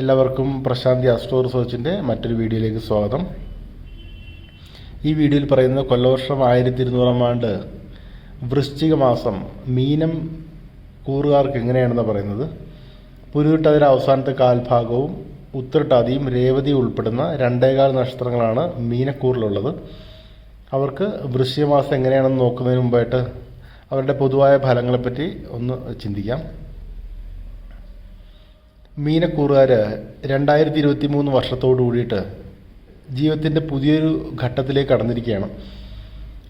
എല്ലാവർക്കും പ്രശാന്തി അസ്ട്രോ റിസർച്ചിന്റെ മറ്റൊരു വീഡിയോയിലേക്ക് സ്വാഗതം. ഈ വീഡിയോയിൽ പറയുന്നത് കൊല്ലവർഷം ആയിരത്തി ഇരുന്നൂറാം ആണ്ട് വൃശ്ചിക മാസം മീനം കൂറുകാർക്ക് എങ്ങനെയാണെന്ന് പറയുന്നത്? പുരുവിട്ടതിന് അവസാനത്തെ കാൽഭാഗവും ഉത്തരട്ടാതിയും രേവതിയും ഉൾപ്പെടുന്ന രണ്ടേകാൽ നക്ഷത്രങ്ങളാണ് മീനക്കൂറിലുള്ളത്. അവർക്ക് വൃശ്ചിക മാസം എങ്ങനെയാണെന്ന് നോക്കുന്നതിന് മുമ്പായിട്ട് അവരുടെ പൊതുവായ ഫലങ്ങളെപ്പറ്റി ഒന്ന് ചിന്തിക്കാം. മീനക്കൂറുകാർ രണ്ടായിരത്തി ഇരുപത്തി മൂന്ന് വർഷത്തോടു കൂടിയിട്ട് ജീവിതത്തിന്റെ പുതിയൊരു ഘട്ടത്തിലേക്ക് കടന്നിരിക്കുകയാണ്.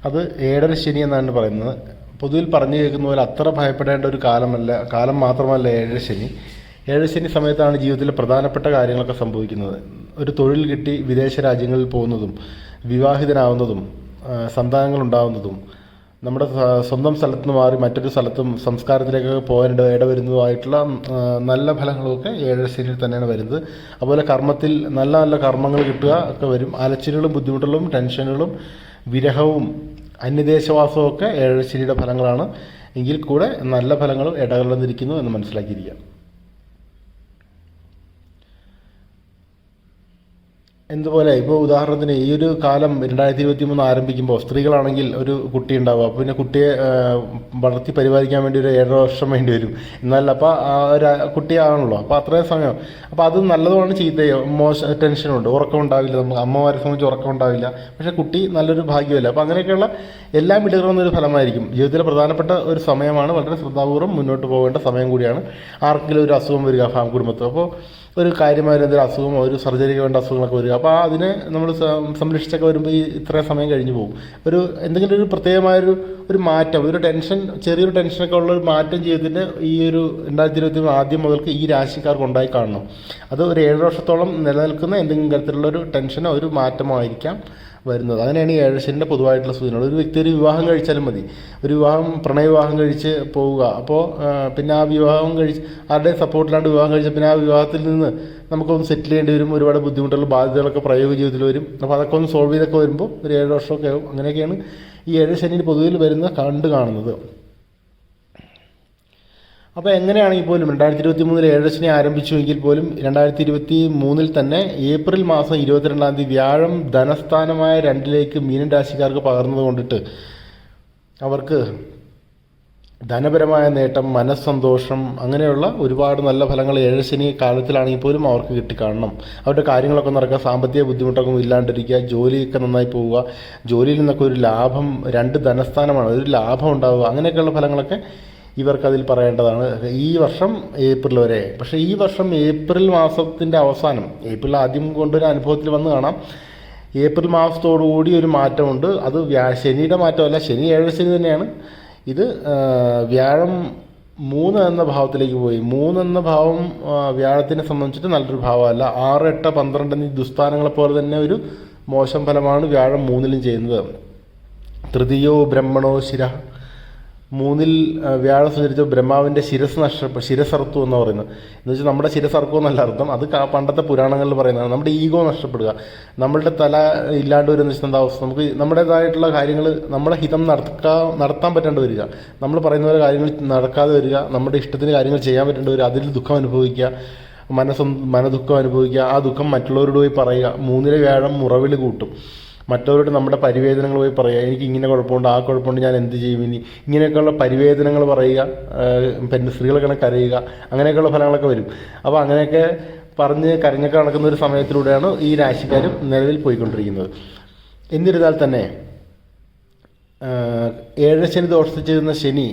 അത് ഏഴര ശനി എന്നാണ് പറയുന്നത്. പൊതുവിൽ പറഞ്ഞു കേൾക്കുന്ന പോലെ അത്ര ഭയപ്പെടേണ്ട ഒരു കാലമല്ല കാലം മാത്രമല്ല ഏഴര ശനി. ഏഴര ശനി സമയത്താണ് ജീവിതത്തിലെ പ്രധാനപ്പെട്ട കാര്യങ്ങളൊക്കെ സംഭവിക്കുന്നത്. ഒരു തൊഴിൽ കിട്ടി വിദേശ രാജ്യങ്ങളിൽ പോകുന്നതും വിവാഹിതനാവുന്നതും സന്താനങ്ങൾ ഉണ്ടാവുന്നതും നമ്മുടെ സ്വന്തം സ്ഥലത്ത് നിന്ന് മാറി മറ്റൊരു സ്ഥലത്തും സംസ്കാരത്തിലേക്ക് പോകാൻ ഇട ഇടവരുന്നതുമായിട്ടുള്ള നല്ല ഫലങ്ങളൊക്കെ ഏഴര ശനിയിൽ തന്നെയാണ് വരുന്നത്. അതുപോലെ കർമ്മത്തിൽ നല്ല നല്ല കർമ്മങ്ങൾ കിട്ടുക ഒക്കെ വരും. അലച്ചിലുകളും ബുദ്ധിമുട്ടുകളും ടെൻഷനുകളും വിരഹവും അന്യദേശവാസവും ഒക്കെ ഏഴര ശനിയുടെ ഫലങ്ങളാണ്. എങ്കിൽ കൂടെ നല്ല ഫലങ്ങളും ഇടകലർന്നിരിക്കുന്നു എന്ന് മനസ്സിലാക്കിയിരിക്കാം. എന്തുപോലെ? ഇപ്പോൾ ഉദാഹരണത്തിന് ഈ ഒരു കാലം രണ്ടായിരത്തി ഇരുപത്തി മൂന്ന് ആരംഭിക്കുമ്പോൾ സ്ത്രീകളാണെങ്കിൽ ഒരു കുട്ടി ഉണ്ടാവും അപ്പോൾ പിന്നെ കുട്ടിയെ വളർത്തി പരിപാലിക്കാൻ വേണ്ടി ഒരു ഏഴര വർഷം വേണ്ടി വരും. എന്നാൽ അപ്പോൾ ആ ഒരു കുട്ടിയാണല്ലോ അപ്പോൾ അത്രയും സമയം. അപ്പോൾ അത് നല്ലതുമാണ് ചീത്തയോ. മോശം ടെൻഷനുണ്ട് ഉറക്കം ഉണ്ടാവില്ല. നമുക്ക് അമ്മമാരെ സംബന്ധിച്ച് ഉറക്കം ഉണ്ടാവില്ല. പക്ഷേ കുട്ടി നല്ലൊരു ഭാഗ്യമല്ല? അപ്പോൾ അങ്ങനെയൊക്കെയുള്ള എല്ലാം ഇടകലർന്ന ഒരു ഫലമായിരിക്കും. ജീവിതത്തിലെ പ്രധാനപ്പെട്ട ഒരു സമയമാണ് വളരെ ശ്രദ്ധാപൂർവം മുന്നോട്ട് പോകേണ്ട സമയം കൂടിയാണ് ആർക്കെങ്കിലും ഒരു അസുഖം വരിക ഫാം കുടുംബത്തിൽ. അപ്പോൾ ഒരു കാര്യമായ എന്തെങ്കിലും അസുഖം ഒരു സർജറിക്ക് വേണ്ട അസുഖങ്ങളൊക്കെ വരിക അപ്പോൾ അതിനെ നമ്മൾ സംരക്ഷിച്ചൊക്കെ വരുമ്പോൾ ഈ ഇത്രയും സമയം കഴിഞ്ഞു പോകും. ഒരു എന്തെങ്കിലും ഒരു പ്രത്യേകമായൊരു ഒരു മാറ്റം ഒരു ടെൻഷൻ ചെറിയൊരു ടെൻഷനൊക്കെ ഉള്ള ഒരു മാറ്റം ജീവിതത്തിന്റെ ഈ ഒരു രണ്ടായിരത്തി ഇരുപത്തി ആദ്യം മുതൽക്ക് ഈ രാശിക്കാർക്ക് ഉണ്ടായി കാണണം. അത് ഒരു ഏഴ് വർഷത്തോളം നിലനിൽക്കുന്ന എന്തെങ്കിലും തരത്തിലുള്ള ഒരു ടെൻഷനോ ഒരു മാറ്റമോ ആയിരിക്കാം. വരുന്നത്. അങ്ങനെയാണ് ഈ ഏഴശന്റെ പൊതുവായിട്ടുള്ള സൂചനകൾ ഒരു വ്യക്തി ഒരു വിവാഹം കഴിച്ചാലും മതി. ഒരു വിവാഹം പ്രണയ വിവാഹം കഴിച്ച് പോവുക. അപ്പോൾ പിന്നെ ആ വിവാഹം കഴിച്ച് ആരുടെ സപ്പോർട്ടിലാണ്ട് വിവാഹം കഴിച്ച പിന്നെ ആ വിവാഹത്തിൽ നിന്ന് നമുക്കൊന്ന് സെറ്റിൽ ചെയ്യേണ്ടി വരും. ഒരുപാട് ബുദ്ധിമുട്ടുള്ള ബാധ്യതകളൊക്കെ പ്രയോഗ ജീവിതത്തിൽ വരും. അപ്പോൾ അതൊക്കെ ഒന്ന് സോൾവ് ചെയ്തൊക്കെ വരുമ്പോൾ ഒരു ഏഴ് വർഷമൊക്കെ ആവും. അങ്ങനെയൊക്കെയാണ് ഈ ഏഴ് ശനിയിൽ പൊതുവിൽ വരുന്ന കണ്ട് കാണുന്നത്. അപ്പോൾ എങ്ങനെയാണെങ്കിൽ പോലും രണ്ടായിരത്തി ഇരുപത്തി മൂന്നിൽ ഏഴരശനി ആരംഭിച്ചുവെങ്കിൽ പോലും രണ്ടായിരത്തി ഇരുപത്തി മൂന്നിൽ തന്നെ ഏപ്രിൽ മാസം ഇരുപത്തിരണ്ടാം തീയതി വ്യാഴം ധനസ്ഥാനമായ രണ്ടിലേക്ക് മീനൻ രാശിക്കാർക്ക് പകർന്നത് കൊണ്ടിട്ട് അവർക്ക് ധനപരമായ നേട്ടം മനസ്സന്തോഷം അങ്ങനെയുള്ള ഒരുപാട് നല്ല ഫലങ്ങൾ ഏഴശനി കാലത്തിലാണെങ്കിൽ പോലും അവർക്ക് കിട്ടിക്കാണണം. അവരുടെ കാര്യങ്ങളൊക്കെ നടക്കുക സാമ്പത്തിക ബുദ്ധിമുട്ടൊക്കെ ഇല്ലാണ്ടിരിക്കുക ജോലിയൊക്കെ നന്നായി പോവുക ജോലിയിൽ നിന്നൊക്കെ ഒരു ലാഭം രണ്ട് ധനസ്ഥാനമാണ് ഒരു ലാഭം ഉണ്ടാവുക അങ്ങനെയൊക്കെയുള്ള ഫലങ്ങളൊക്കെ ഇവർക്കതിൽ പറയേണ്ടതാണ്. ഈ വർഷം ഏപ്രിൽ വരെ. പക്ഷേ ഈ വർഷം ഏപ്രിൽ മാസത്തിന്റെ അവസാനം ഏപ്രിൽ ആദ്യം കൊണ്ടൊരു അനുഭവത്തിൽ വന്ന് കാണാം. ഏപ്രിൽ മാസത്തോടുകൂടി ഒരു മാറ്റമുണ്ട്. അത് വ്യാ ശനിയുടെ മാറ്റമല്ല ശനി ഏഴ് ശനി തന്നെയാണ്. ഇത് വ്യാഴം മൂന്ന് എന്ന ഭാവത്തിലേക്ക് പോയി. മൂന്ന് എന്ന ഭാവം വ്യാഴത്തിനെ സംബന്ധിച്ചിട്ട് നല്ലൊരു ഭാവമല്ല. ആറ് എട്ട് പന്ത്രണ്ട് എന്നീ ദുസ്ഥാനങ്ങളെ പോലെ തന്നെ ഒരു മോശം ഫലമാണ് വ്യാഴം മൂന്നിലും ചെയ്യുന്നത്. തൃതീയോ ബ്രഹ്മണോ ശിര മൂന്നിൽ വ്യാഴം സഞ്ചരിച്ച ബ്രഹ്മാവിന്റെ ശിരസ് നഷ്ട ശിരസർത്തു എന്ന് പറയുന്നത്. എന്ന് വെച്ചാൽ നമ്മുടെ ശിരസർക്കും എന്നല്ല അർത്ഥം അത് പണ്ടത്തെ പുരാണങ്ങളിൽ പറയുന്നതാണ്. നമ്മുടെ ഈഗോ നഷ്ടപ്പെടുക. നമ്മളുടെ തല ഇല്ലാണ്ട് വരുന്ന വെച്ചാൽ അവസ്ഥ? നമുക്ക് നമ്മുടേതായിട്ടുള്ള കാര്യങ്ങൾ നമ്മുടെ ഹിതം നടക്കാ നടത്താൻ പറ്റാണ്ട് വരിക. നമ്മൾ പറയുന്ന പോലെ കാര്യങ്ങൾ നടക്കാതെ വരിക നമ്മുടെ ഇഷ്ടത്തിന് കാര്യങ്ങൾ ചെയ്യാൻ പറ്റേണ്ടി വരിക അതിൽ ദുഃഖം അനുഭവിക്കുക മനസ്സും മനദുഃഖം അനുഭവിക്കുക ആ ദുഃഖം മറ്റുള്ളവരോട് പോയി പറയുക. മൂന്നിലെ വ്യാഴം മുറവിൽ കൂട്ടും. മറ്റവരോട് നമ്മുടെ പരിവേദനങ്ങൾ പോയി പറയുക എനിക്ക് ഇങ്ങനെ കുഴപ്പമുണ്ട് ആ കുഴപ്പമുണ്ട് ഞാൻ എന്ത് ചെയ്യും ഇനി? ഇങ്ങനെയൊക്കെയുള്ള പരിവേദനങ്ങൾ പറയുക പിന്നെ സ്ത്രീകളെ കണക്ക് കരയുക അങ്ങനെയൊക്കെയുള്ള ഫലങ്ങളൊക്കെ വരും. അപ്പോൾ അങ്ങനെയൊക്കെ പറഞ്ഞ് കരഞ്ഞൊക്കെ നടക്കുന്ന ഒരു സമയത്തിലൂടെയാണ് ഈ രാശിക്കാരും നിലവിൽ പോയിക്കൊണ്ടിരിക്കുന്നത്. എന്നിരുന്നാൽ തന്നെ ഏഴ് ശനി ദോഷിച്ചിരുന്ന ശനി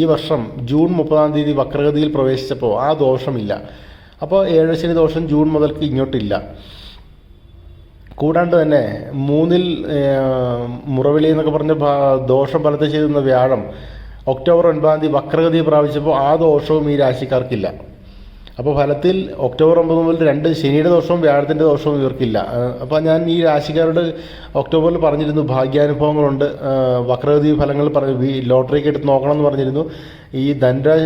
ഈ വർഷം ജൂൺ മുപ്പതാം തീയതി വക്രഗതിയിൽ പ്രവേശിച്ചപ്പോൾ ആ ദോഷമില്ല. അപ്പോൾ ഏഴ് ശനി ദോഷം ജൂൺ മുതൽക്ക് ഇങ്ങോട്ടില്ല. കൂടാണ്ട് തന്നെ മൂന്നിൽ മുറവിളി എന്നൊക്കെ പറഞ്ഞ ദോഷം ഫലത്തെ ചെയ്തുന്ന വ്യാഴം ഒക്ടോബർ ഒൻപതാം തീയതി വക്രഗതി പ്രാപിച്ചപ്പോൾ ആ ദോഷവും ഈ രാശിക്കാർക്കില്ല. അപ്പോൾ ഫലത്തിൽ ഒക്ടോബർ ഒമ്പത് മുതൽ രണ്ട് ശനിയുടെ ദോഷവും വ്യാഴത്തിന്റെ ദോഷവും ഇവർക്കില്ല. അപ്പോൾ ഞാൻ ഈ രാശിക്കാരോട് ഒക്ടോബറിൽ പറഞ്ഞിരുന്നു ഭാഗ്യാനുഭവങ്ങളുണ്ട്. വക്രഗതി ഫലങ്ങൾ പറഞ്ഞു ഈ ലോട്ടറിക്ക് എടുത്ത് നോക്കണം എന്ന് പറഞ്ഞിരുന്നു. ഈ ധനരാ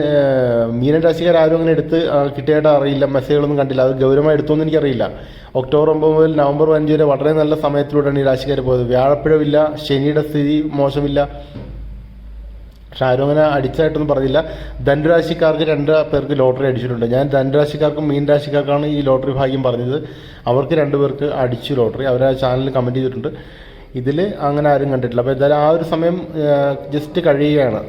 മീനൻ രാശിക്കാർ ആരും അങ്ങനെ എടുത്ത് കിട്ടിയായിട്ട് അറിയില്ല മെസ്സേജുകളൊന്നും കണ്ടില്ല. അത് ഗൗരവമായി എടുത്തോന്ന് എനിക്കറിയില്ല. ഒക്ടോബർ ഒമ്പത് മുതൽ നവംബർ അഞ്ച് വരെ വളരെ നല്ല സമയത്തിലൂടെയാണ് ഈ രാശിക്കാർ പോയത്. വ്യാഴപ്പിഴവില്ല ശനിയുടെ സ്ഥിതി മോശമില്ല. അങ്ങനെ അടിച്ചായിട്ടൊന്നും പറഞ്ഞില്ല. ധനുരാശിക്കാർക്ക് രണ്ട് പേർക്ക് ലോട്ടറി അടിച്ചിട്ടുണ്ട്. ഞാൻ ധനുരാശിക്കാർക്കും മീൻ രാശിക്കാർക്കാണ് ഈ ലോട്ടറി ഭാഗ്യം പറഞ്ഞത്. അവർക്ക് രണ്ട് പേർക്ക് അടിച്ചു ലോട്ടറി. അവർ ആ ചാനലിൽ കമന്റ് ചെയ്തിട്ടുണ്ട്. ഇതിൽ അങ്ങനെ ആരും കണ്ടിട്ടില്ല. അപ്പോൾ എന്തായാലും ആ ഒരു സമയം ജസ്റ്റ് കഴിയുകയാണ്.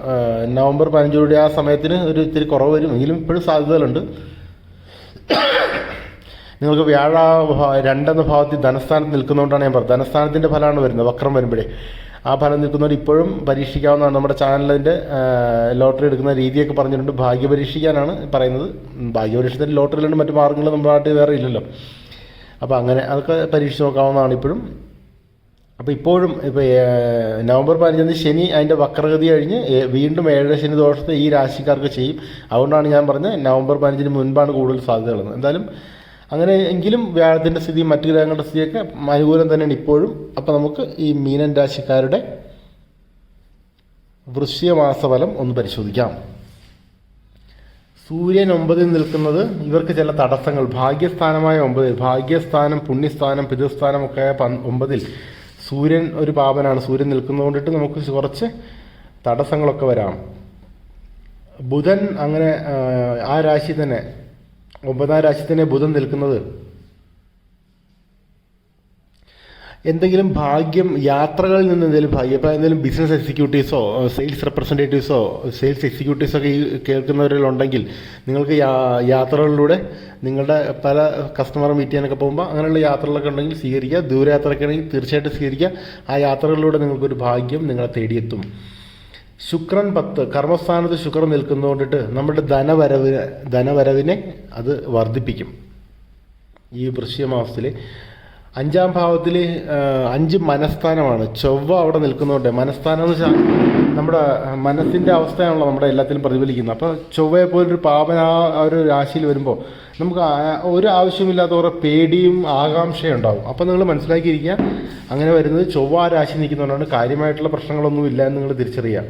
നവംബർ പതിനഞ്ചോടെ ആ സമയത്തിന് ഒരു ഇത്തിരി കുറവ് വരും. എങ്കിലും ഇപ്പോഴും സാധ്യതകളുണ്ട്. നിങ്ങൾക്ക് വ്യാഴ രണ്ടെന്ന ഭാവത്തിൽ ധനസ്ഥാനത്ത് നിൽക്കുന്നതുകൊണ്ടാണ് ഞാൻ പറഞ്ഞത്. ധനസ്ഥാനത്തിന്റെ ഫലമാണ് വരുന്നത് വക്രം വരുമ്പോഴേ. ആ ഫലം നിൽക്കുന്നവർ ഇപ്പോഴും പരീക്ഷിക്കാവുന്നതാണ്. നമ്മുടെ ചാനലിന്റെ ലോട്ടറി എടുക്കുന്ന രീതിയൊക്കെ പറഞ്ഞിട്ടുണ്ട്. ഭാഗ്യ പരീക്ഷിക്കാനാണ് പറയുന്നത്. ഭാഗ്യ പരീക്ഷണത്തിന് ലോട്ടറിയിലുണ്ട് മറ്റു മാർഗങ്ങൾ നമ്മുടെ നാട്ടിൽ വേറെ ഇല്ലല്ലോ. അപ്പോൾ അങ്ങനെ അതൊക്കെ പരീക്ഷിച്ച് നോക്കാവുന്നതാണ് ഇപ്പോഴും. അപ്പോൾ ഇപ്പോഴും ഇപ്പോൾ നവംബർ പതിനഞ്ചാം തീയതി ശനി അതിന്റെ വക്രഗതി കഴിഞ്ഞ് വീണ്ടും ഏഴര ശനി ദോഷത്തെ ഈ രാശിക്കാർക്ക് ചെയ്യും. അതുകൊണ്ടാണ് ഞാൻ പറഞ്ഞത് നവംബർ പതിനഞ്ചിന് മുൻപാണ് കൂടുതൽ സാധ്യതയുള്ളത്. എന്തായാലും അങ്ങനെ എങ്കിലും വ്യാഴത്തിന്റെ സ്ഥിതി മറ്റു ഗ്രഹങ്ങളുടെ സ്ഥിതിയൊക്കെ അനുകൂലം തന്നെയാണ് ഇപ്പോഴും. അപ്പോൾ നമുക്ക് ഈ മീനൻ രാശിക്കാരുടെ വൃശ്യമാസഫലം മാസഫലം ഒന്ന് പരിശോധിക്കാം. സൂര്യൻ ഒമ്പതിൽ നിൽക്കുന്നത് ഇവർക്ക് ചില തടസ്സങ്ങൾ. ഭാഗ്യസ്ഥാനമായ ഒമ്പതിൽ ഭാഗ്യസ്ഥാനം പുണ്യസ്ഥാനം പിതൃസ്ഥാനം ഒക്കെ ഒമ്പതിൽ സൂര്യൻ ഒരു പാപനാണ്. സൂര്യൻ നിൽക്കുന്നതുകൊണ്ടിട്ട് നമുക്ക് കുറച്ച് തടസ്സങ്ങളൊക്കെ വരാം. ബുധൻ അങ്ങനെ ആ രാശി തന്നെ ഒമ്പതാം രാശിത്തന്നെ തന്നെ ബുധൻ നിൽക്കുന്നത്. എന്തെങ്കിലും ഭാഗ്യം യാത്രകളിൽ നിന്ന് എന്തെങ്കിലും ഭാഗ്യം ഇപ്പോൾ എന്തെങ്കിലും ബിസിനസ് എക്സിക്യൂട്ടീവ്സോ സെയിൽസ് റെപ്രസെന്റേറ്റീവ്സോ സെയിൽസ് എക്സിക്യൂട്ടീവ്സോ ഒക്കെ ഈ കേൾക്കുന്നവരിലുണ്ടെങ്കിൽ നിങ്ങൾക്ക് യാത്രകളിലൂടെ നിങ്ങളുടെ പല കസ്റ്റമർ മീറ്റ് ചെയ്യാനൊക്കെ പോകുമ്പോൾ അങ്ങനെയുള്ള യാത്രകളൊക്കെ ഉണ്ടെങ്കിൽ സ്വീകരിക്കുക ദൂരയാത്രയൊക്കെ ആണെങ്കിൽ തീർച്ചയായിട്ടും സ്വീകരിക്കുക. ആ യാത്രകളിലൂടെ നിങ്ങൾക്കൊരു ഭാഗ്യം നിങ്ങളെ തേടിയെത്തും. ശുക്രൻ പത്ത് കർമ്മസ്ഥാനത്ത് ശുക്രൻ നിൽക്കുന്നതുകൊണ്ടിട്ട് നമ്മുടെ ധനവരവിനെ ധനവരവിനെ അത് വർദ്ധിപ്പിക്കും. ഈ വൃശ്ചിക മാസത്തിൽ അഞ്ചാം ഭാവത്തിൽ അഞ്ച് മനസ്ഥാനമാണ്. ചൊവ്വ അവിടെ നിൽക്കുന്നതുകൊണ്ട് മനസ്ഥാനം എന്ന് വെച്ചാൽ നമ്മുടെ മനസ്സിന്റെ അവസ്ഥയാണല്ലോ നമ്മുടെ എല്ലാത്തിലും പ്രതിഫലിക്കുന്നത്. അപ്പോൾ ചൊവ്വയെ പോലൊരു പാപന ആ ഒരു രാശിയിൽ വരുമ്പോൾ നമുക്ക് ഒരു ആവശ്യമില്ലാത്ത കുറേ പേടിയും ആകാംക്ഷയും ഉണ്ടാവും അപ്പോൾ നിങ്ങൾ മനസ്സിലാക്കിയിരിക്കുക അങ്ങനെ വരുന്നത് ചൊവ്വ രാശി നിൽക്കുന്നതുകൊണ്ടാണ് കാര്യമായിട്ടുള്ള പ്രശ്നങ്ങളൊന്നും ഇല്ല എന്ന് നിങ്ങൾ തിരിച്ചറിയുക.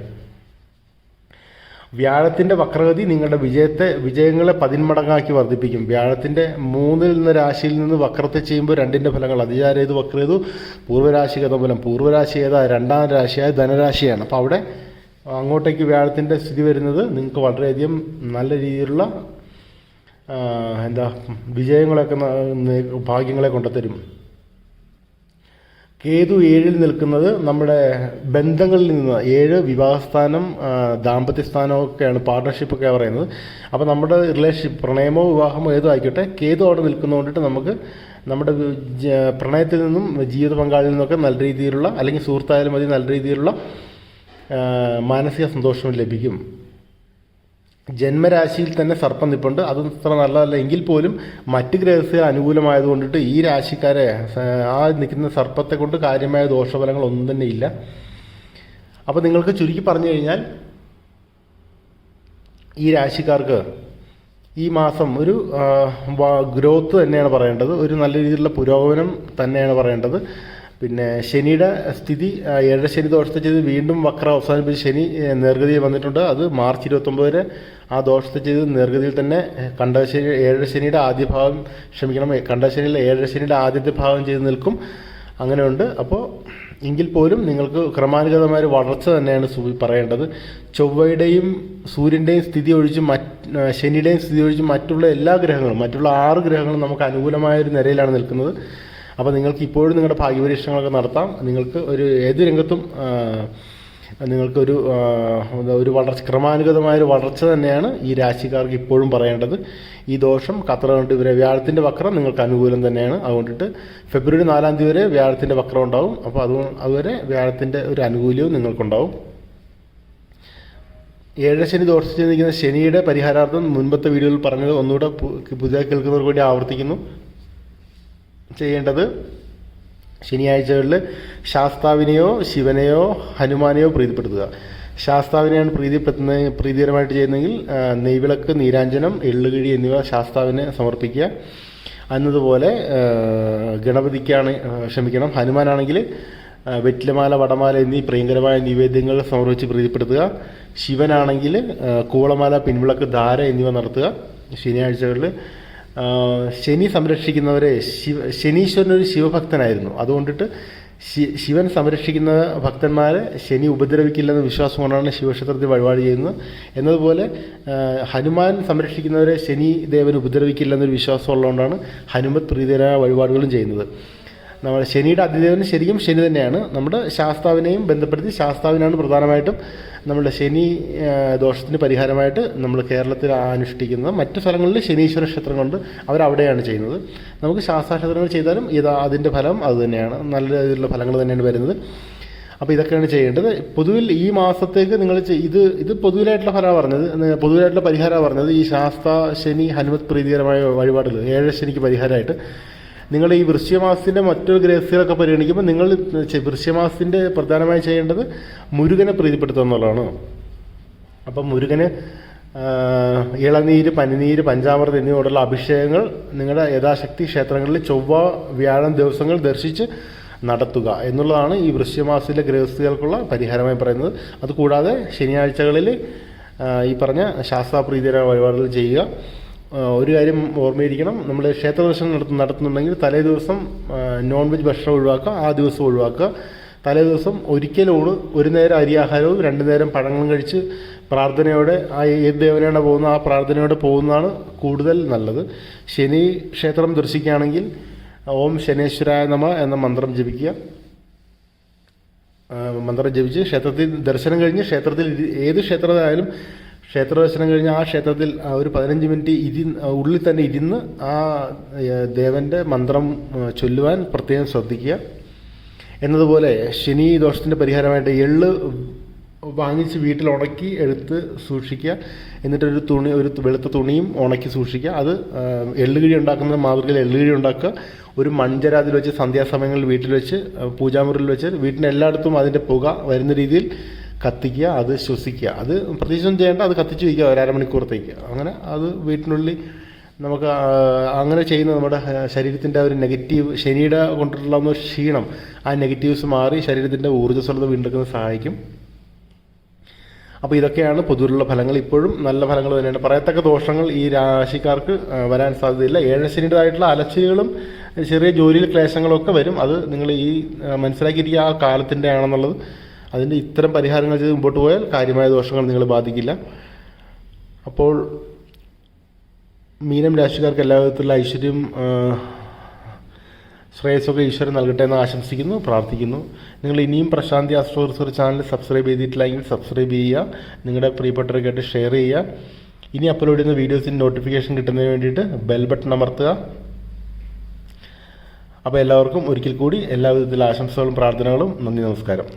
വ്യാഴത്തിന്റെ വക്രഗതി നിങ്ങളുടെ വിജയത്തെ വിജയങ്ങളെ പതിന്മടങ്ങാക്കി വർദ്ധിപ്പിക്കും. വ്യാഴത്തിന്റെ മൂന്നിൽ നിന്ന് രാശിയിൽ നിന്ന് വക്രത്തെ ചെയ്യുമ്പോൾ രണ്ടിന്റെ ഫലങ്ങൾ അതിചാരം ഏത് വക്രം ഏതു? പൂർവരാശിഗത ഫലം. പൂർവരാശി ഏതാ? രണ്ടാം രാശിയായ ധനരാശിയാണ്. അപ്പോൾ അവിടെ അങ്ങോട്ടേക്ക് വ്യാഴത്തിന്റെ സ്ഥിതി വരുന്നത് നിങ്ങൾക്ക് വളരെയധികം നല്ല രീതിയിലുള്ള എന്താ വിജയങ്ങളൊക്കെ ഭാഗ്യങ്ങളെ കൊണ്ടുത്തരും കേതു ഏഴിൽ നിൽക്കുന്നത് നമ്മുടെ ബന്ധങ്ങളിൽ നിന്ന് ഏഴ് വിവാഹസ്ഥാനം ദാമ്പത്യസ്ഥാനമൊക്കെയാണ് പാർട്ട്ണർഷിപ്പൊക്കെ പറയുന്നത്. അപ്പോൾ നമ്മുടെ റിലേഷൻഷിപ്പ് പ്രണയമോ വിവാഹമോ ഏതോ ആയിക്കോട്ടെ കേതു അവിടെ നിൽക്കുന്നതുകൊണ്ടിട്ട് നമുക്ക് നമ്മുടെ പ്രണയത്തിൽ നിന്നും ജീവിത പങ്കാളിയിൽ നിന്നൊക്കെ നല്ല രീതിയിലുള്ള അല്ലെങ്കിൽ സുഹൃത്തായാലും മതി നല്ല രീതിയിലുള്ള മാനസിക സന്തോഷം ലഭിക്കും. ജന്മരാശിയിൽ തന്നെ സർപ്പം നിൽപ്പുണ്ട് അത് അത്ര നല്ലതല്ല. എങ്കിൽ പോലും മറ്റ് ഗ്രഹസ്ഥ അനുകൂലമായതുകൊണ്ടിട്ട് ഈ രാശിക്കാരെ ആ നിൽക്കുന്ന സർപ്പത്തെ കൊണ്ട് കാര്യമായ ദോഷഫലങ്ങൾ ഒന്നും തന്നെ ഇല്ല. അപ്പോൾ നിങ്ങൾക്ക് ചുരുക്കി പറഞ്ഞു കഴിഞ്ഞാൽ ഈ രാശിക്കാർക്ക് ഈ മാസം ഒരു ഗ്രോത്ത് തന്നെയാണ് പറയേണ്ടത്. ഒരു നല്ല രീതിയിലുള്ള പുരോഗമനം തന്നെയാണ് പറയേണ്ടത്. പിന്നെ ശനിയുടെ സ്ഥിതി ഏഴര ശനി ദോഷത്തെ ചെയ്ത് വീണ്ടും വക്ര അവസാനിപ്പിച്ച് ശനി നേർഗതിയിൽ വന്നിട്ടുണ്ട്. അത് മാർച്ച് ഇരുപത്തൊമ്പത് വരെ ആ ദോഷത്തെ ചെയ്ത് നേർഗതിയിൽ തന്നെ കണ്ടശനി ഏഴര ശനിയുടെ ആദ്യ ഭാഗം ക്ഷമിക്കണം ഏ, കണ്ടശനിയിലെ ഏഴര ശനിയുടെ ആദ്യത്തെ ഭാഗം ചെയ്ത് നിൽക്കും. അങ്ങനെയുണ്ട്. അപ്പോൾ എങ്കിൽ പോലും നിങ്ങൾക്ക് ക്രമാനുഗതമായ ഒരു വളർച്ച തന്നെയാണ് പറയേണ്ടത്. ചൊവ്വയുടെയും സൂര്യന്റെയും സ്ഥിതി ഒഴിച്ച് ശനിയുടെയും സ്ഥിതി ഒഴിച്ച് മറ്റുള്ള എല്ലാ ഗ്രഹങ്ങളും മറ്റുള്ള ആറ് ഗ്രഹങ്ങളും നമുക്ക് അനുകൂലമായ ഒരു നിരയിലാണ് നിൽക്കുന്നത്. അപ്പോൾ നിങ്ങൾക്ക് ഇപ്പോഴും നിങ്ങളുടെ ഭാഗ്യപരീക്ഷണങ്ങളൊക്കെ നടത്താം. നിങ്ങൾക്ക് ഒരു ഏത് രംഗത്തും നിങ്ങൾക്കൊരു ഒരു വളർച്ച ക്രമാനുഗതമായ ഒരു വളർച്ച തന്നെയാണ് ഈ രാശിക്കാർക്ക് ഇപ്പോഴും പറയേണ്ടത്. ഈ ദോഷം കത്ര കൊണ്ട് ഇവരെ വ്യാഴത്തിന്റെ വക്രം നിങ്ങൾക്ക് അനുകൂലം തന്നെയാണ്. അതുകൊണ്ടിട്ട് ഫെബ്രുവരി നാലാം തീയതി വരെ വ്യാഴത്തിന്റെ വക്രം ഉണ്ടാവും. അപ്പോൾ അത് അതുവരെ വ്യാഴത്തിന്റെ ഒരു അനുകൂല്യവും നിങ്ങൾക്കുണ്ടാവും. ഏഴര ശനി ദോഷിച്ചിരിക്കുന്ന ശനിയുടെ പരിഹാരാർത്ഥം മുൻപത്തെ വീഡിയോയിൽ പറഞ്ഞത് ഒന്നുകൂടെ പുതിയ കേൾക്കുന്നവർക്ക് വേണ്ടി ആവർത്തിക്കുന്നു. ചെയ്യേണ്ടത്? ശനിയാഴ്ചകളിൽ ശാസ്താവിനെയോ ശിവനെയോ ഹനുമാനെയോ പ്രീതിപ്പെടുത്തുക. ശാസ്താവിനെയാണ് പ്രീതിപ്പെടുത്തുന്ന പ്രീതികരമായിട്ട് ചെയ്യുന്നതെങ്കിൽ നെയ്വിളക്ക് നീരാഞ്ജനം എള്ളുകിഴി എന്നിവ ശാസ്താവിന് സമർപ്പിക്കുക. എന്നതുപോലെ ഗണപതിക്കാണ് ക്ഷമിക്കണം. ഹനുമാനാണെങ്കിൽ വെറ്റിലമാല വടമാല എന്നീ പ്രിയങ്കരമായ നിവേദ്യങ്ങൾ സമർപ്പിച്ച് പ്രീതിപ്പെടുത്തുക. ശിവനാണെങ്കിൽ കൂളമാല പിൻവിളക്ക് ധാര എന്നിവ നടത്തുക. ശനിയാഴ്ചകളിൽ ശനി സംരക്ഷിക്കുന്നവരെ ശിവ ശനീശ്വരൻ ഒരു ശിവഭക്തനായിരുന്നു. അതുകൊണ്ടിട്ട് ശിവൻ സംരക്ഷിക്കുന്ന ഭക്തന്മാരെ ശനി ഉപദ്രവിക്കില്ലെന്ന വിശ്വാസം കൊണ്ടാണ് ശിവക്ഷേത്രത്തിൽ വഴിപാട് ചെയ്യുന്നത്. എന്നതുപോലെ ഹനുമാൻ സംരക്ഷിക്കുന്നവരെ ശനി ദേവൻ ഉപദ്രവിക്കില്ലെന്നൊരു വിശ്വാസം ഉള്ളതുകൊണ്ടാണ് ഹനുമത് പ്രീതിരായ വഴിപാടുകളും ചെയ്യുന്നത്. നമ്മുടെ ശനിയുടെ അതിദേവൻ ശരിക്കും ശനി തന്നെയാണ്. നമ്മുടെ ശാസ്താവിനെയും ബന്ധപ്പെടുത്തി ശാസ്താവിനാണ് പ്രധാനമായിട്ടും നമ്മുടെ ശനി ദോഷത്തിന് പരിഹാരമായിട്ട് നമ്മൾ കേരളത്തിൽ അനുഷ്ഠിക്കുന്നത്. മറ്റു സ്ഥലങ്ങളിൽ ശനീശ്വര ക്ഷേത്രങ്ങളുണ്ട് അവരവിടെയാണ് ചെയ്യുന്നത്. നമുക്ക് ശാസ്താക്ഷേത്രങ്ങൾ ചെയ്താലും ഇത് അതിന്റെ ഫലം അത് തന്നെയാണ്. നല്ല രീതിയിലുള്ള ഫലങ്ങൾ തന്നെയാണ് വരുന്നത്. അപ്പോൾ ഇതൊക്കെയാണ് ചെയ്യേണ്ടത്. പൊതുവിൽ ഈ മാസത്തേക്ക് നിങ്ങൾ ഇത് ഇത് പൊതുവിലായിട്ടുള്ള ഫലമാണ് പറഞ്ഞത്. പൊതുവിലായിട്ടുള്ള പരിഹാരമാണ് പറഞ്ഞത്. ഈ ശാസ്ത ശനി ഹനുമത് പ്രീതികരമായ വഴിപാടുകൾ ഏഴ് ശനിക്ക് പരിഹാരമായിട്ട് നിങ്ങൾ ഈ വൃശ്യമാസത്തിന്റെ മറ്റൊരു ഗ്രഹസ്ഥികളൊക്കെ പരിഗണിക്കുമ്പോൾ നിങ്ങൾ വൃശ്യമാസത്തിന്റെ പ്രധാനമായി ചെയ്യേണ്ടത് മുരുകനെ പ്രീതിപ്പെടുത്തുക എന്നുള്ളതാണ്. അപ്പം മുരുകന് ഇളനീര് പനിനീര് പഞ്ചാമൃതം എന്നിവയോടുള്ള അഭിഷേകങ്ങൾ നിങ്ങളുടെ യഥാശക്തി ക്ഷേത്രങ്ങളിൽ ചൊവ്വ വ്യാഴം ദിവസങ്ങൾ ദർശിച്ച് നടത്തുക എന്നുള്ളതാണ് ഈ വൃശ്യമാസത്തിലെ ഗൃഹസ്ഥികൾക്കുള്ള പരിഹാരമായി പറയുന്നത്. അതുകൂടാതെ ശനിയാഴ്ചകളിൽ ഈ പറഞ്ഞ ശാസ്താപ്രീതികര വഴിപാടുകൾ ചെയ്യുക. ഒരു കാര്യം ഓർമ്മയിരിക്കണം. നമ്മൾ ക്ഷേത്ര ദർശനം നടത്തു നടത്തുന്നുണ്ടെങ്കിൽ തലേ ദിവസം നോൺ വെജ് ഭക്ഷണം ഒഴിവാക്കുക ആ ദിവസം ഒഴിവാക്കുക. തലേ ദിവസം ഒരിക്കലും ഒരു നേരം അരിയാഹാരവും രണ്ടു നേരം പഴങ്ങളും കഴിച്ച് പ്രാർത്ഥനയോടെ ആ ഏത് ദേവനാണ് പോകുന്നത് ആ പ്രാർത്ഥനയോടെ പോകുന്നതാണ് കൂടുതൽ നല്ലത്. ശനി ക്ഷേത്രം ദർശിക്കുകയാണെങ്കിൽ ഓം ശനേശ്വരായ നമ എന്ന മന്ത്രം ജപിക്കുക. മന്ത്രം ജപിച്ച് ക്ഷേത്രത്തിൽ ദർശനം കഴിഞ്ഞ് ക്ഷേത്രത്തിൽ ഏത് ക്ഷേത്രത്തിലായാലും ക്ഷേത്ര ദർശനം കഴിഞ്ഞ് ആ ക്ഷേത്രത്തിൽ ഒരു പതിനഞ്ച് മിനിറ്റ് ഇരി ഉള്ളിൽ തന്നെ ഇരുന്ന് ആ ദേവന്റെ മന്ത്രം ചൊല്ലുവാൻ പ്രത്യേകം ശ്രദ്ധിക്കുക. എന്നതുപോലെ ശനി ദോഷത്തിന്റെ പരിഹാരമായിട്ട് എള്ള് വാങ്ങിച്ച് വീട്ടിൽ ഉണക്കി എടുത്ത് സൂക്ഷിക്കുക. എന്നിട്ടൊരു തുണി ഒരു വെളുത്ത തുണിയും ഉണക്കി സൂക്ഷിക്കുക. അത് എള്ളുകിഴി ഉണ്ടാക്കുന്ന മാതൃകയിൽ എള്ളുകിഴി ഉണ്ടാക്കുക. ഒരു മൺചരാതിൽ വെച്ച് സന്ധ്യാസമയങ്ങളിൽ വീട്ടിൽ വെച്ച് പൂജാമുറിയിൽ വെച്ച് വീട്ടിന്റെ എല്ലായിടത്തും അതിന്റെ പുക വരുന്ന രീതിയിൽ കത്തിക്കുക അത് ശ്വസിക്കുക. അത് പ്രത്യേകിച്ചൊന്നും ചെയ്യേണ്ട അത് കത്തിച്ച് വയ്ക്കുക ഒരു അരമണിക്കൂറത്തേക്ക്. അങ്ങനെ അത് വീട്ടിനുള്ളിൽ നമുക്ക് അങ്ങനെ ചെയ്യുന്ന നമ്മുടെ ശരീരത്തിന്റെ ഒരു നെഗറ്റീവ് ശനിയുടെ കൊണ്ടുള്ള ക്ഷീണം ആ നെഗറ്റീവ്സ് മാറി ശരീരത്തിന്റെ ഊർജസ്വലത വീണ്ടെടുക്കുന്ന സഹായിക്കും. അപ്പോൾ ഇതൊക്കെയാണ് പൊതുവിലുള്ള ഫലങ്ങൾ. ഇപ്പോഴും നല്ല ഫലങ്ങൾ തന്നെയാണ്. പറയത്തക്ക ദോഷങ്ങൾ ഈ രാശിക്കാർക്ക് വരാൻ സാധ്യതയില്ല. ഏഴശനിയുടേതായിട്ടുള്ള അലച്ചിലുകളും ചെറിയ ജോലിയിൽ ക്ലേശങ്ങളൊക്കെ വരും. അത് നിങ്ങൾ ഈ മനസ്സിലാക്കിയിരിക്കുക ആ കാലത്തിന്റെ ആണെന്നുള്ളത് അതിന്റെ ഇത്തരം പരിഹാരങ്ങൾ ചെയ്ത് മുമ്പോട്ട് പോയാൽ കാര്യമായ ദോഷങ്ങൾ നിങ്ങളെ ബാധിക്കില്ല. അപ്പോൾ മീനം രാശിക്കാർക്ക് എല്ലാ വിധത്തിലുള്ള ഐശ്വര്യം ശ്രേയസ്സൊക്കെ ഈശ്വരൻ നൽകട്ടെ എന്ന് ആശംസിക്കുന്നു പ്രാർത്ഥിക്കുന്നു. നിങ്ങൾ ഇനിയും Prashanti astro research channel subscribe ചെയ്തിട്ടില്ലെങ്കിൽ സബ്സ്ക്രൈബ് ചെയ്യുക നിങ്ങളുടെ പ്രിയപ്പെട്ടവർക്കായിട്ട് ഷെയർ ചെയ്യുക. ഇനി അപ്ലോഡ് ചെയ്യുന്ന വീഡിയോസിന് നോട്ടിഫിക്കേഷൻ കിട്ടുന്നതിന് വേണ്ടിയിട്ട് ബെൽ ബട്ടൺ അമർത്തുക. അപ്പോൾ എല്ലാവർക്കും ഒരിക്കൽ കൂടി എല്ലാ വിധത്തിലുള്ള ആശംസകളും പ്രാർത്ഥനകളും നന്ദി നമസ്കാരം.